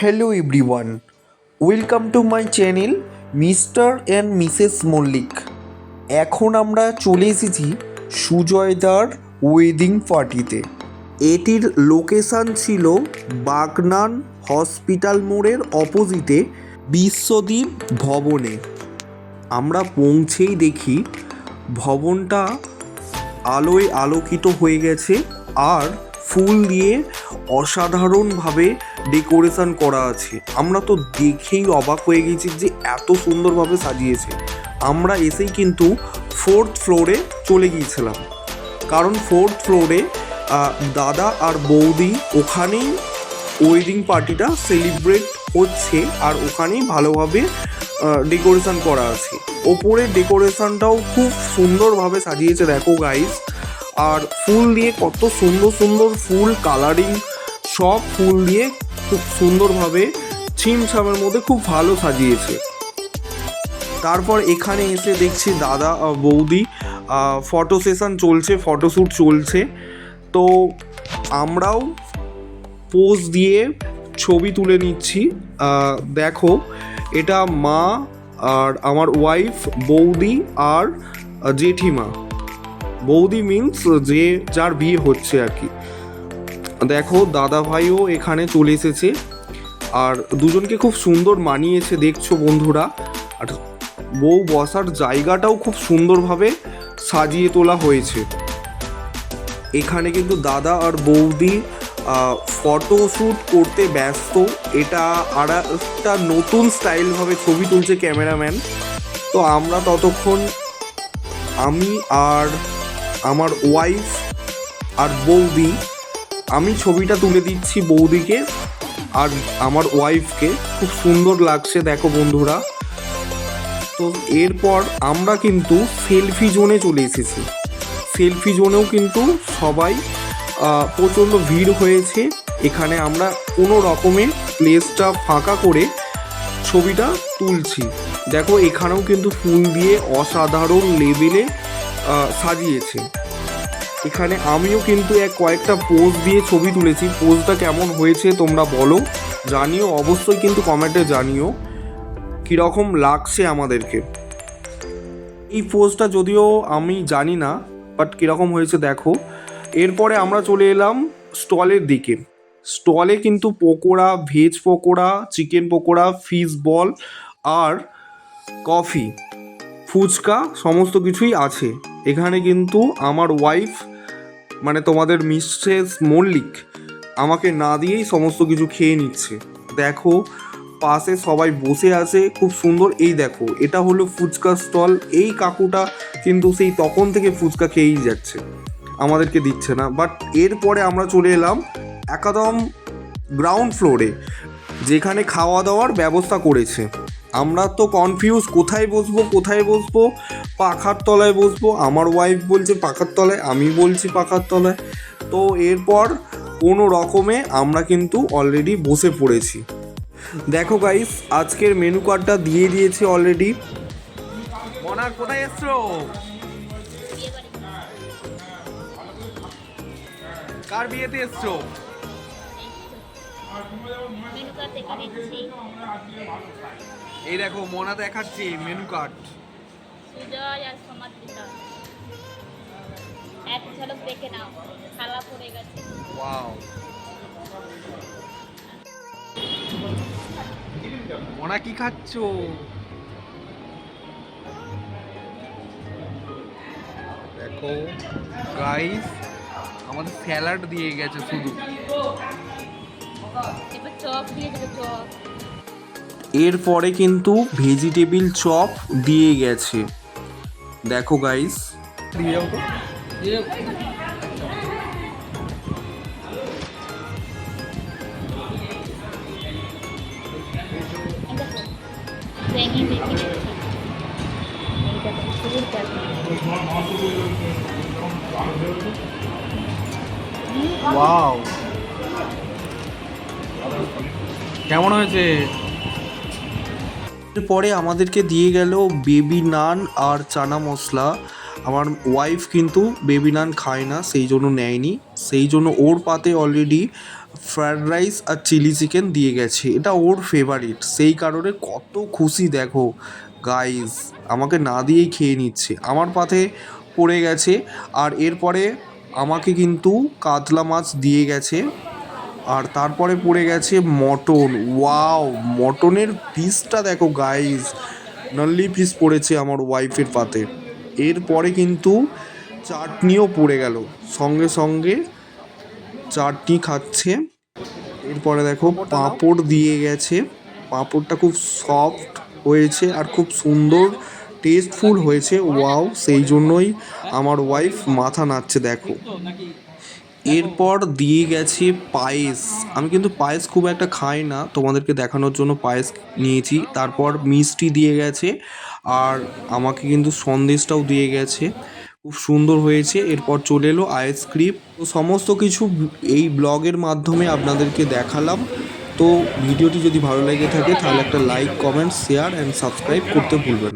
Hello everyone welcome to my channel Mr and Mrs Mallick এখন আমরা চলে এসেছি সুজয়দার ওয়েডিং পার্টিতে এটির লোকেশান ছিল বাগনান হসপিটাল মোড়ের অপোজিটে বিশ্বদ্বীপ ভবনে। আমরা পৌঁছেই দেখি ভবনটা আলোয় আলোকিত হয়ে গেছে আর ফুল দিয়ে অসাধারণভাবে ডেকোরেশন করা আছে। আমরা তো দেখেই অবাক হয়ে গেছি যে এত সুন্দরভাবে সাজিয়েছে। আমরা এসেই কিন্তু ফোর্থ ফ্লোরে চলে গিয়েছিলাম। কারণ ফোর্থ ফ্লোরে দাদা আর বৌদি ওখানেই ওয়েডিং পার্টিটা সেলিব্রেট হচ্ছে আর ওখানেই ভালোভাবে ডেকোরেশন করা আছে। ওপরে ডেকোরেশনটাও খুব সুন্দরভাবে সাজিয়েছে, দেখো গাইস আর ফুল দিয়ে কত সুন্দর সুন্দর ফুল কালারিং সব ফুল দিয়ে খুব সুন্দরভাবে ছিমছামের মধ্যে খুব ভালো সাজিয়েছে। তারপর এখানে এসে দেখছি দাদা বৌদি ফটো সেশন চলছে ফটোশ্যুট চলছে। তো আমরাও পোজ দিয়ে ছবি তুলে নিচ্ছি। দেখো, এটা মা আর আমার ওয়াইফ বৌদি আর জেঠিমা। বৌদি মিন্স যে যার বিয়ে হচ্ছে আর কি। দেখো দাদা ভাইও এখানে চলে এসেছে। আর দুজনকে খুব সুন্দর মানিয়েছে, দেখছ বন্ধুরা। আর বউ বসার জায়গাটাও খুব সুন্দরভাবে সাজিয়ে তোলা হয়েছে। এখানে কিন্তু দাদা আর বৌদি ফটোশ্যুট করতে ব্যস্ত। এটা আর একটা নতুন স্টাইলভাবে ছবি তুলছে ক্যামেরাম্যান। তো আমরা ততক্ষণ আমি আর আমার ওয়াইফ আর বৌদি আমি ছবিটা তুলে দিচ্ছি বৌদিকে আর আমার ওয়াইফকে। খুব সুন্দর লাগছে, দেখো বন্ধুরা। তো এরপর আমরা কিন্তু সেলফি জোনে চলে এসেছি। সেলফি জোনেও কিন্তু সবাই প্রচণ্ড ভিড় হয়েছে। এখানে আমরা কোনো রকমে প্লেসটা ফাঁকা করে ছবিটা তুলছি। দেখো, এখানেও কিন্তু ফুল দিয়ে অসাধারণ লেভেলে সাজিয়েছে। এখানে আমিও কিন্তু এক কয়েকটা পোজ দিয়ে ছবি তুলেছি। পোজটা কেমন হয়েছে তোমরা বলো। জানিও, অবশ্যই কিন্তু কমেন্টে জানিও কীরকম লাগছে আমাদেরকে। এই পোজটা যদিও আমি জানি না বাট কীরকম হয়েছে দেখো। এরপরে আমরা চলে এলাম স্টলের দিকে। স্টলে কিন্তু pakora veg pakora chicken pakora fish ball আর কফি ফুচকা, সমস্ত কিছুই আছে। এখানে কিন্তু আমার ওয়াইফ মানে তোমাদের মিসেস মল্লিক আমাকে না দিয়েই সমস্ত কিছু খেয়ে নিচ্ছে। দেখো, পাশে সবাই বসে আছে, খুব সুন্দর। এই দেখো, এটা হলো ফুচকা স্টল। এই কাকুটা কিন্তু সেই তখন থেকে ফুচকা খেয়েই যাচ্ছে। আমাদেরকে দিচ্ছে না। বাট এরপরে আমরা চলে এলাম একদম গ্রাউন্ড ফ্লোরে, যেখানে খাওয়া দাওয়ার ব্যবস্থা করেছে। আমরা তো কনফিউজ কোথায় বসবো কোথায় বসবো? পাখার তলায় বসবো আমার ওয়াইফ বলছে পাখার তলায় আমি বলছি পাখার তলায়। তো এরপর কোনো রকমে আমরা কিন্তু অলরেডি বসে পড়েছি। দেখো গাইস আজকের মেনু কার্ডটা দিয়ে দিয়েছে অলরেডি মনার কোথায় এসছো? কার বিয়েতে এসছো? এই দেখো মনা দেখাচ্ছে মেনু কার্ড সুজয় আর সমাদৃতা এক ঝলক দেখে নাও থালা পড়ে গেছে। ওয়াও। মনা কি খাচ্ছো? দেখো গাইস আমাদের স্যালাড দিয়ে গেছে শুধু। এরপরে কিন্তু ভেজিটেবিল চপ দিয়ে গেছে। দেখো গাইস দিয়ে যাও তো। কেমন হয়েছে? এরপরে আমাদেরকে দিয়ে গেল বেবি নান আর চানা মশলা। আমার ওয়াইফ কিন্তু বেবি নান খায় না, সেই জন্য নেয়নি। সেই জন্য ওর পাতে অলরেডি ফ্রায়েড রাইস আর চিলি চিকেন দিয়ে গেছে। এটা ওর ফেভারিট সেই কারণে কত খুশি দেখো। গাইস আমাকে না দিয়েই খেয়ে নিচ্ছে। আমার পাতে পড়ে গেছে। আর এরপরে আমাকে কিন্তু কাতলা মাছ দিয়ে গেছে। আর তারপরে পড়ে গেছে মটন। ওয়াও, মটনের পিসটা দেখো গাইস নল্লি পিস পড়েছে আমার ওয়াইফের পাতে। এরপরে কিন্তু চাটনিও পড়ে গেল। সঙ্গে সঙ্গে চাটনি খাচ্ছে। এরপরে দেখো পাঁপড় দিয়ে গেছে। পাঁপড়টা খুব সফট হয়েছে আর খুব সুন্দর টেস্টফুল হয়েছে। ওয়াও, সেই জন্যই আমার ওয়াইফ মাথা নাড়ছে, দেখো। এরপর দিয়ে গেছে পায়েস। আমি কিন্তু পায়েস খুব একটা খাই না। তোমাদেরকে দেখানোর জন্য পায়েস নিয়েছি। তারপর মিষ্টি দিয়ে গেছে। আর আমাকে কিন্তু সন্দেশটাও দিয়ে গেছে। খুব সুন্দর হয়েছে। এরপর চলে এলো আইসক্রিম। তো সমস্ত কিছু এই ব্লগের মাধ্যমে আপনাদেরকে দেখালাম। তো ভিডিওটি যদি ভালো লেগে থাকে, তাহলে একটা like, comment, share and subscribe করতে ভুলবেন